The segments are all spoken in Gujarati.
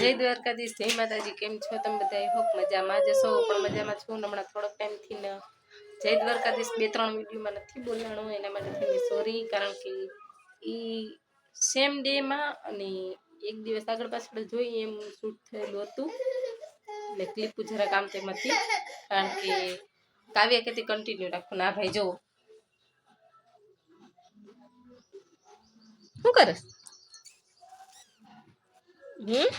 જય દ્વારકાધીશ, જય માતાજી, કેમ છો તમે બધા હોક મજામાં જશો પણ મજામાં છું. હમણાં થોડોક ટાઈમથી ને જય દ્વારકાધીશ, બે ત્રણ વિડીયોમાં નથી બોલાણું, એના માટે થઈને સોરી કારણ કે એ સેમ ડેમાં અને એક દિવસ આગળ પાછળ જોઈ એમ શૂટ થયેલું હતું. એટલે ક્લિપ જરાક આમ તેમ હતી, કારણ કે કાવ્ય કહેતી કન્ટિન્યુ રાખો. ના ભાઈ, જુઓ. શું કરે? હમ?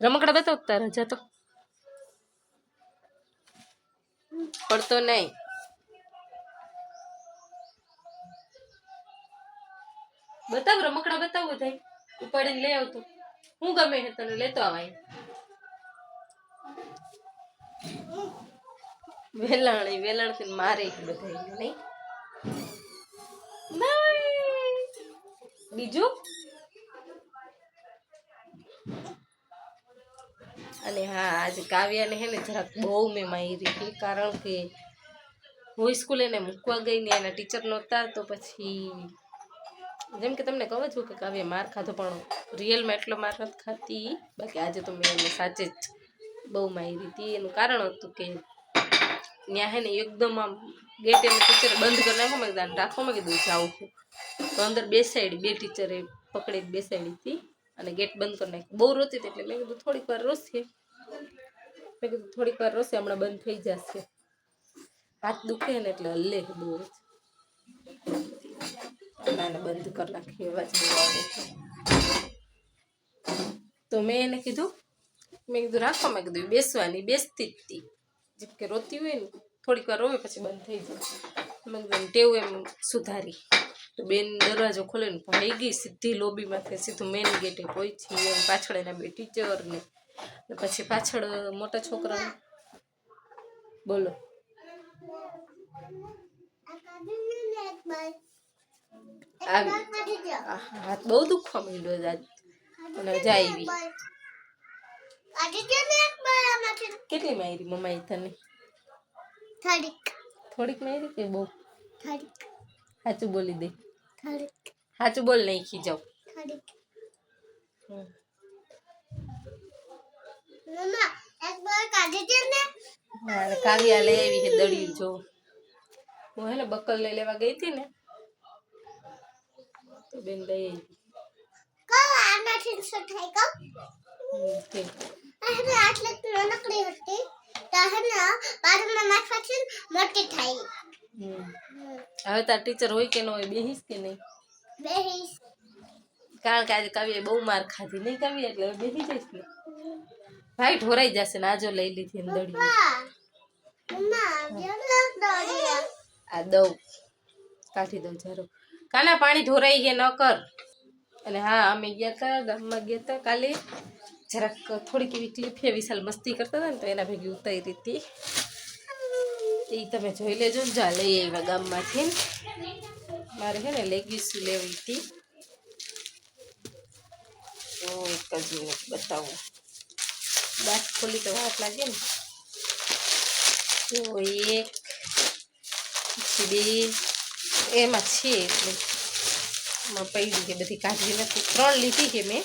રમકડા બતાવ તારા જતો પડતો નહીં બતાવ રમકડા બતાવ બધા ઉપાડીને લઈ આવતો હું ગમે છે તને લેતો આવાય વેલાણી વેલાણ થી મારે બધા નહીં નહીં. બીજું? અને હા, આજે કાવ્યાને હે ને જરાક બહુ મેં મારી હતી, કારણ કે હું સ્કૂલે એને મૂકવા ગઈ ને એના ટીચર નહોતા, તો પછી જેમ કે તમને કહું છું કે કાવ્ય માર ખાધો, પણ રિયલમાં એટલો માર નથી ખાતી. બાકી આજે તો મેં એને સાચે જ બહુ મારી હતી. એનું કારણ હતું કે ત્યાં હે ને એકદમ આમ ગેટ એને ટીચરે બંધ કરી નાખો, મેં કીધું રાખો, મેં કીધું જાઉં છું. તો અંદર બેસાડી, બે ટીચરે પકડી બેસાડી હતી અને ગેટ બંધ કરી નાખ્યો. બહુ રોતી હતી એટલે મેં કીધું થોડીક વાર રોશે મેં કીધું થોડીક વાર રોશે હમણાં બંધ થઈ જશે. હાથ દુખે ને એટલે હલ્લે બહુ એને બંધ કરી નાખી અવાજ જ તો મેં એને કીધું, મેં કીધું રાખો, મેં કીધું બેસવાની બેસતી જ હતી. જેમ કે રોતી હોય ને થોડીક વાર રોવે પછી બંધ થઈ જાય. મેં કીધું ટેવ એમ સુધારી. તો બેન દરવાજો ખોલે ને ભાઈ ગઈ સીધી લોબીમાંથી સીધું મેન ગેટે પહોંચી એમ પાછળ એના બે ટીચર ને. ને પછી પાછળ મોટા છોકરા બોલો. હાથ બહુ દુખવા માંડ્યો આજ. અને જાય આવી. કેટલી મારી મમ્માએ તને? થોડીક મારી કે બહુ સાચું બોલી દે સાચું બોલ નહીં ખી જાઉં મારે કાવ્યા લઈ આવી છે દળિયું જો હું હે ને બકલ લઈ લેવા ગઈ હતી ને તો બેન લઈ આવી હમ, ઠીક. મોટી થાય. હવે તાર ટીચર હોય કે ન હોય બેહીશ કે નહીં? બેહીશ. કારણ કે આજે કાવ્યાએ બહુ માર ખાધી. નહીં કાવ્ય? એટલે બેસી જઈશ ને? ભાઈ ઢોરાઈ જશે ને આજો લઈ લીધી ને દોડ્યા આ દઉં. કાઢી દઉં જારો કાના પાણી ઢોરાઈ ગયા ન કર? અને હા અમે ગયા હતા ગામમાં ગયા હતા કાલે. જરાક થોડીક એવી ક્લિપ છે વિશાલ મસ્તી કરતા હતા ને તો એના ભેગી ઉતારી હતી એ તમે જોઈ લેજો ને જા લઈ આવ્યા ગામમાંથી મારે છે ને લેગીસ લેવી હતી તો એક જ મિનિટ બતાવું દાંત ખોલી તો વાત લાગે ને તો એક પછી બે એમાં છે એટલે એમાં પડી કે બધી કાઢવી નથી ત્રણ લીધી કે મેં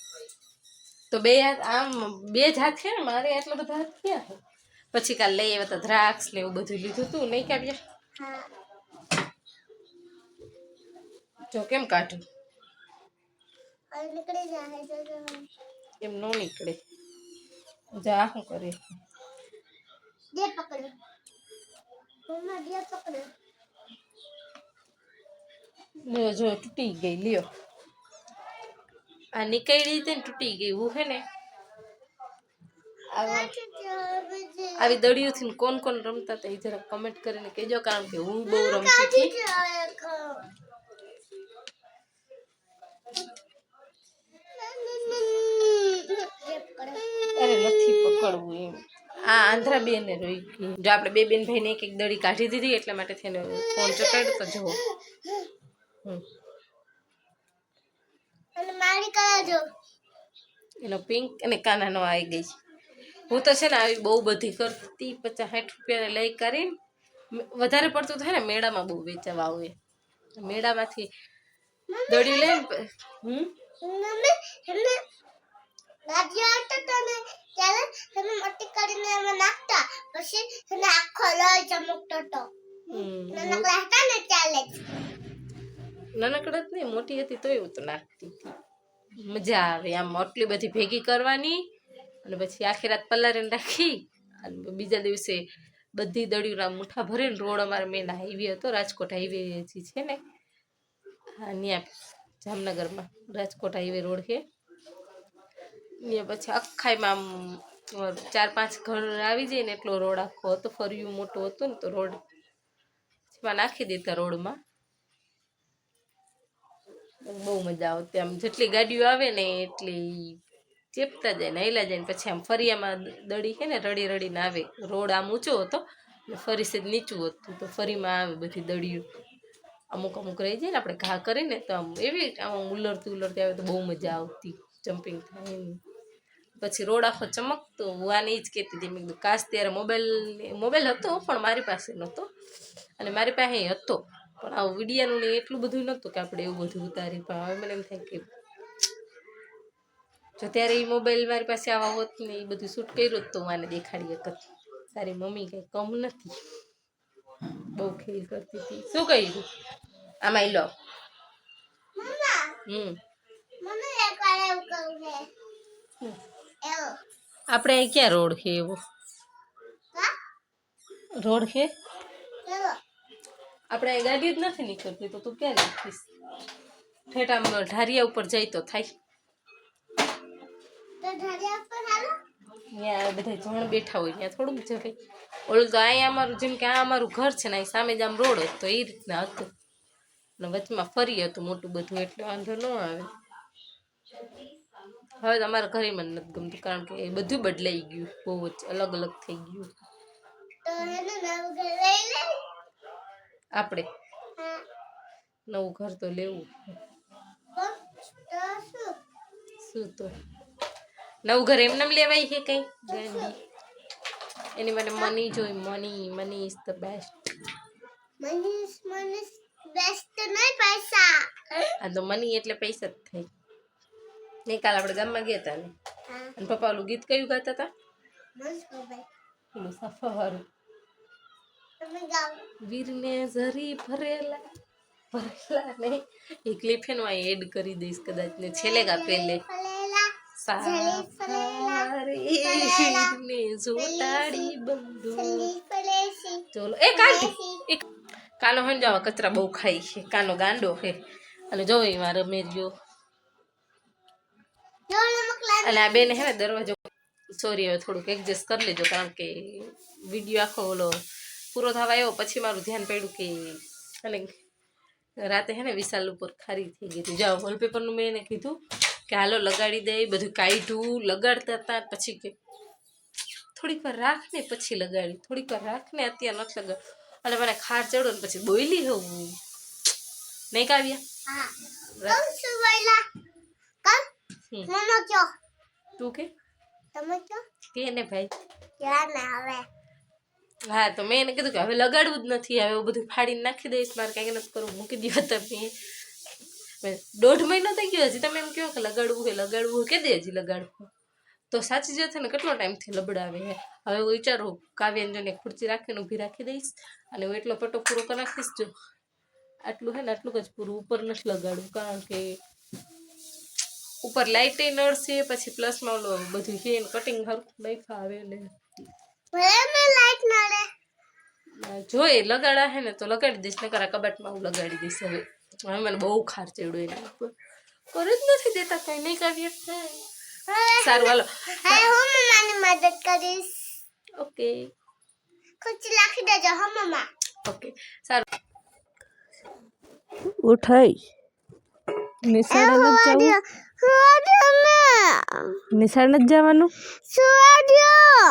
તો બે હાથ આમ બે જ હાથ છે ને મારે એટલા બધા હાથ ક્યાં છે પછી કાલ લઈ આવ્યા હતા દ્રાક્ષ ને એવું બધું લીધું તું નહીં કાઢ્યા હા જો કેમ કાઢું હવે નીકળી જાય તો તો એમ ન નીકળે જા શું કરે દે પકડો મમ્મા દે પકડો લ્યો જો તૂટી ગઈ લ્યો निकाड़ी टूटी गई वो है दड़ियों थी कौन कौन रमता था इधर कमेंट कर कहजो कारण के हूँ बहु रमती थी। आंध्रा बेन रोई गई जो दड़ी काढ़ी एट फ़ोन चकड़ तो जो અને મારી કલર જો. એનો પિંક અને કાનાનો આવી ગઈ હું તો છે ને આવી બહુ બધી કરતી પચાસ સાઠ રૂપિયાને લઈ કરીને વધારે પડતું થાય ને મેળામાં બહુ વેચાવા આવે મેળામાંથી દોડી તો હમ. નાનકડા મોટી હતી તોય હું તો નાખતી. મજા આવે આમ આટલી બધી ભેગી કરવાની અને પછી આખી રાત પલારીને રાખી અને બીજા દિવસે બધી દળીઓના મુઠ્ઠા ભરીને રોડ અમારે મેન હાઈવે હતો, રાજકોટ હાઈવે જે છે ને ત્યાં જામનગરમાં, રાજકોટ હાઈવે રોડ છે. ત્યાં પછી આખાઈમાં આમ ચાર પાંચ ઘર આવી જાય ને એટલો રોડ આખો હતો, ફર્યું મોટું હતું ને તો રોડ નાખી દેતા રોડમાં. બહુ મજા આવતી. આમ જેટલી ગાડીઓ આવે ને એટલી ચેપતા જાય ને હેલા જાય ને પછી આમ ફરિયામાં દડી છે ને રડી રડીને આવે. રોડ આમ ઊંચો હતો ને ફરી સેજ નીચું હતું. તો ફરીમાં આવે બધી દડીઓ. અમુક અમુક રહી જાય ને આપણે ઘા કરીને તો આમ એવી આમ ઉલરતી ઉલરતી આવે તો બહુ મજા આવતી જમ્પિંગ થાય પછી રોડ આખો ચમકતો. હું આને જ કહેતી હતી. મેં કાશ ત્યારે મોબાઈલ મોબાઈલ હતો, પણ મારી પાસે નહોતો. અને મારી પાસે હતો. પણ આ વિડીયાનું ને એટલું બધું નહોતું કે આપણે એવું બધું ઉતારી પણ હવે મને એમ થાય કે જો ત્યારે એ મોબાઈલ મારી પાસે આવા હોત ને એ બધું શૂટ કર્યું તો માને દેખાડી શકત. તારી મમ્મી કંઈ કમ નથી. બહુ ખેલ કરતી હતી. શું કર્યું આમાં લો. હમ. આપણે અહીં ક્યાં રોડ છે એવો? રોડ છે? આપણે ગાડી જ નથી નીકળતી તો તું ક્યાં નીકળીશ? ઠેઠ ઢારિયા ઉપર જાય તો થાય. ત્યાં બધા જણ બેઠા હોય ત્યાં થોડુંક જવાય. ઓલું તો અહીંયા અમારું જેમ કે આ અમારું ઘર છે ને અહીં સામે જ આમ રોડ હતો એ રીતના હતું. અને વચમાં ફરી હતું મોટું બધું એટલે વાંધો ન આવે. હવે તો અમારા ઘરે મને નથી ગમતું કારણ કે બધું બદલાઈ ગયું બહુ જ અલગ અલગ થઈ ગયું. તો એને નવું ઘર લઈ લે આપણે. નવું ઘર તો લેવું. શું તો? નવું ઘર એમને એમ લેવાય છે કંઈ? ગાંધી એની માટે મની જોઈ money money is the best Manish Manish best નહીં પૈસા આ તો મની એટલે પૈસા જ થાય. નહીં કાલ આપણે ગામમાં ગયા હતા ને. અને પપ્પા ઓલું ગીત કયું ગાતા હતા મસ્ત વીરને ઝરી ભરેલા ભરેલા નહીં એ ક્લિપ છે ને હું એડ કરી દઈશ કદાચ ને છેલ્લે ગા પેલે ફલેલા સારે વીરને જોટાડી બંધુ ફલી ફલેસી ચોલો એ કાઢ એક કાનો હંજાવા કચરા બહુ ખાઈ છે કાનો ગાંડો છે અને જો એમાં રમે ગયો જોડો મોકલા અને આ બેને હે ને દરવાજો સોરી હવે થોડુંક એડજસ્ટ કરી લેજો કારણ કે વિડીયો આખો ઓલો પૂરો થવા આવ્યો પછી મારું ધ્યાન પડ્યું કે અને રાતે હે ને વિશાલ ઉપર ખારી થઈ ગઈ હતી. જાઓ વોલપેપરનું મેં એને કીધું કે હાલો લગાડી દે બધું કાઢ્યું લગાડતા હતા પછી કે થોડીક વાર રાખ ને પછી લગાડી થોડીક વાર રાખ ને અત્યારે નથી લગાડ અને મને ખાર ચડો ને પછી બોયલી હું. નહીં કાવ્યા તું કે? તમે કે ને ભાઈ? ક્યાં ને હવે હા, તો મેં એને કીધું કે હવે લગાડવું જ નથી, હવે બધું ફાડીને નાખી દઈશ, મારે કાંઈક નથી કરવું, મૂકી દો તમે. દોઢ મહિનો થઈ ગયો, હજી તમે એમ કહો કે લગાડવું કે લગાડવું કે દે હજી લગાડવું. તો સાચી જ ને, કેટલો ટાઈમથી લબડાવે હે. હવે હું વિચારું કાવ્યાંજને ખુરચી રાખીને ઊભી રાખી દઈશ, અને હું એટલો પટો પૂરો કરી નાખીશ જો. આટલું હે ને, આટલું જ પૂરું, ઉપર નથી લગાડવું, કારણ કે ઉપર લાઇટે નડશે પછી પ્લસમાં બધું છે કટિંગ હરખું નહીં ફાવે ને. જોઈએ લગાડા હે ને તો લગાડી દઈશ નકર આ કબાટમાં હું લગાડી દઈશ હવે હવે મને બહુ ખાર ચડ્યો એના ઉપર કરી જ નથી દેતા કઈ નહીં કાવ્ય સારું હાલો હવે હું મમ્માની મદદ કરીશ ઓકે ખુરચી રાખી દેજો હો મમ્મા ઓકે સારું ઉઠાઈ નિશાળે નથી જવું સુવાડ્યો ને નિશાળ નથી જવાનું સુવાડ્યો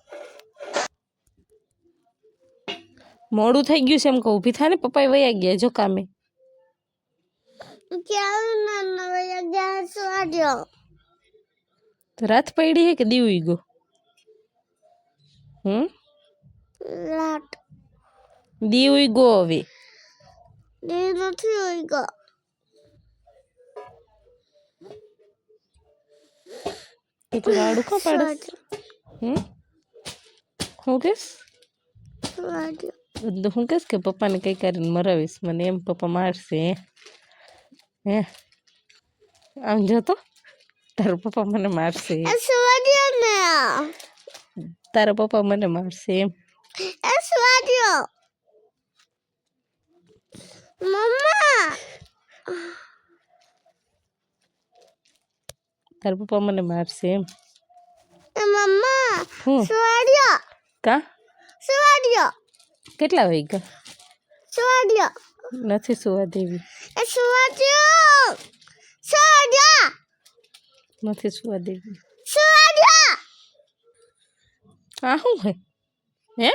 મોડું થઈ ગયું છે એમ કહું ઊભી થાય ને પપ્પા વયા ગયા જો કામે ક્યાં ના નવા ગયા સૂર્ય તો રાત પડી હે કે દીવ ગયો હમ લાટ દીવ ગયો હવે દે નથી હોઈ ગયો તો તું રાડું કા પાડે હમ હું કેસ સૂર્ય તો હું કહીશ કે પપ્પાને કંઈ કરીને મરાવીશ. મને એમ પપ્પા મારશે હે. આમ જતો તારો પપ્પા મને મારશે. તારા પપ્પા મને મારશે એમ. મમ્મા. તારા પપ્પા મને મારશે એમ. મમ્મા હું? કા? સૂર્ય કેટલા વાગ્યા સૂર્ય નથી સુવા દેવી. એ સૂર્ય સૂર્ય નથી સુવા દેવી. સૂર્ય આ શું હે હે?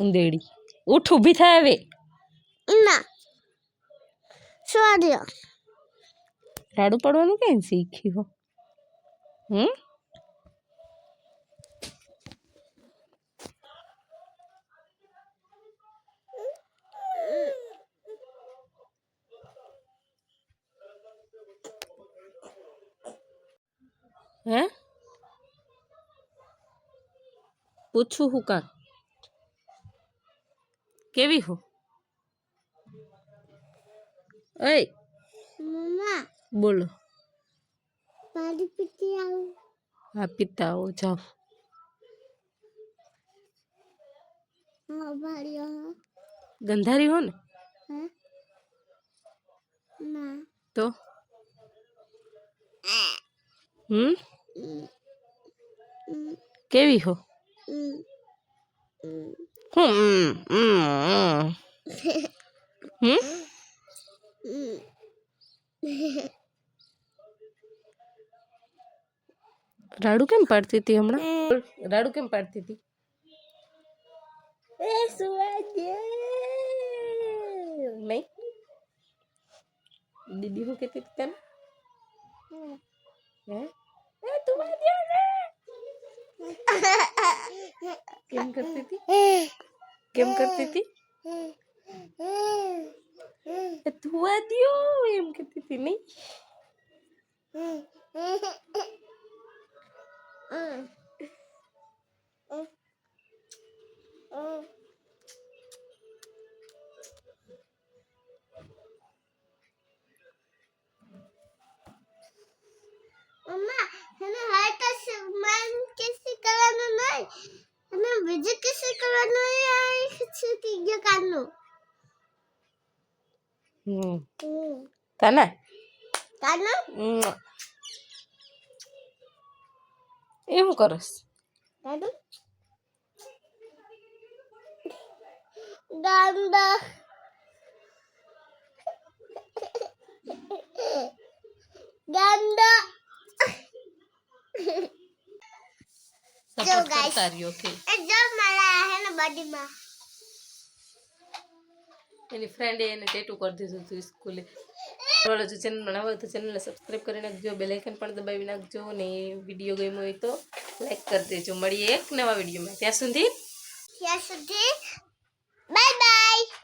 ઉંદેડી. ઉઠ ઊભી થાય હવે. ના. સૂર્ય રાડું પાડવાનું કઈ શીખી હો હમ હે પૂછું હું કાં કેવી હો એ મમ્મા બોલો. પાણી પીતી આવું. હા પીતા આવો જાઓ. ગંધારી હો ને? તો? હમ? કેવી હો. હું હમ, હમ, હમ. હમ Mm. રાડુ કેમ પાડતી હતી હમણાં રાડુ કેમ પાડતી હતી એ સુવા દે નહીં દીદી હું કહેતી હતી તને હે એ તું વાદ્યો ને કેમ કરતી હતી કેમ કરતી હતી aduh yang ketit ini. હમ. કાના કાનનું ઉમ્મ. એ શું કરસ ગાંડા ગાંડા સપોર્ટ. કરતા રહ્યો કે જો મારા હે ને બોડીમાં. એની ફ્રેન્ડે એને ટેટુ કરી દીધું હતું સ્કૂલે રોલો જો ચેનલમાં બનાવો તો ચેનલને સબસ્ક્રાઈબ કરી નાખજો બે આઇકન પણ દબાવી નાખજો ને વીડિયો ગમ્યો હોય તો લાઈક કરી દેજો. મળીએ એક નવા વિડીયોમાં ત્યાં સુધી ત્યાં સુધી